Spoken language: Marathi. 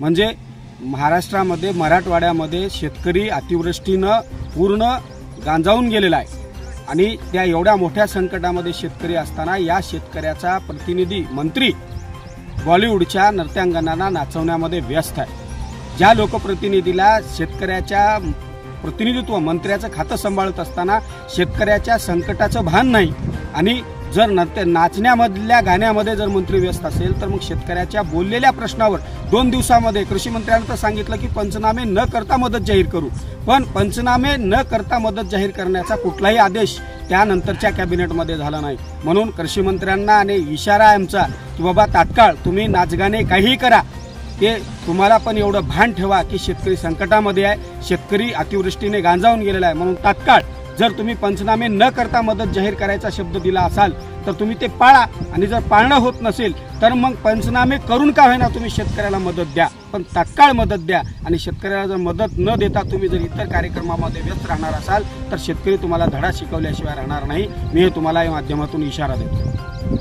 म्हणजे महाराष्ट्रामध्ये मराठवाड्यामध्ये शेतकरी अतिवृष्टीनं पूर्ण गांजावून गेलेला आहे. आणि त्या एवढ्या मोठ्या संकटामध्ये शेतकरी असताना या शेतकऱ्याचा प्रतिनिधी मंत्री बॉलिवूडच्या नर्त्यांगनांना नाचवण्यामध्ये व्यस्त आहे. ज्या लोकप्रतिनिधीला शेतकऱ्याच्या प्रतिनिधित्व मंत्र्याचं खातं सांभाळत असताना शेतकऱ्याच्या संकटाचं भान नाही आणि जर नर्त्य नाचण्यामधल्या गाण्यामध्ये जर मंत्री व्यस्त असेल तर मग शेतकऱ्याच्या बोललेल्या प्रश्नावर दोन दिवसामध्ये कृषी मंत्र्यांनी तर सांगितलं की पंचनामे न करता मदत जाहीर करू. पण पंचनामे न करता मदत जाहीर करण्याचा कुठलाही आदेश त्यानंतरच्या कॅबिनेटमध्ये झाला नाही. म्हणून कृषी मंत्र्यांना आणि इशारा आमचा की बाबा तात्काळ तुम्ही नाचगाणे काहीही करा. ते तुम्हाला पण एवढं भान ठेवा की शेतकरी संकटामध्ये आहे. शेतकरी अतिवृष्टीने गांजावून गेलेला आहे. म्हणून तात्काळ जर तुम्ही पंचनामे न करता मदत जाहीर करायचा शब्द दिला असाल तर तुम्ही ते पाळा. आणि जर पाळणं होत नसेल तर मग पंचनामे करून का होईना तुम्ही शेतकऱ्याला मदत द्या. पण तात्काळ मदत द्या. आणि शेतकऱ्याला जर मदत न देता तुम्ही जर इतर कार्यक्रमामध्ये व्यस्त राहणार असाल तर शेतकरी तुम्हाला धडा शिकवल्याशिवाय राहणार नाही. मी हे तुम्हाला या माध्यमातून इशारा देतो.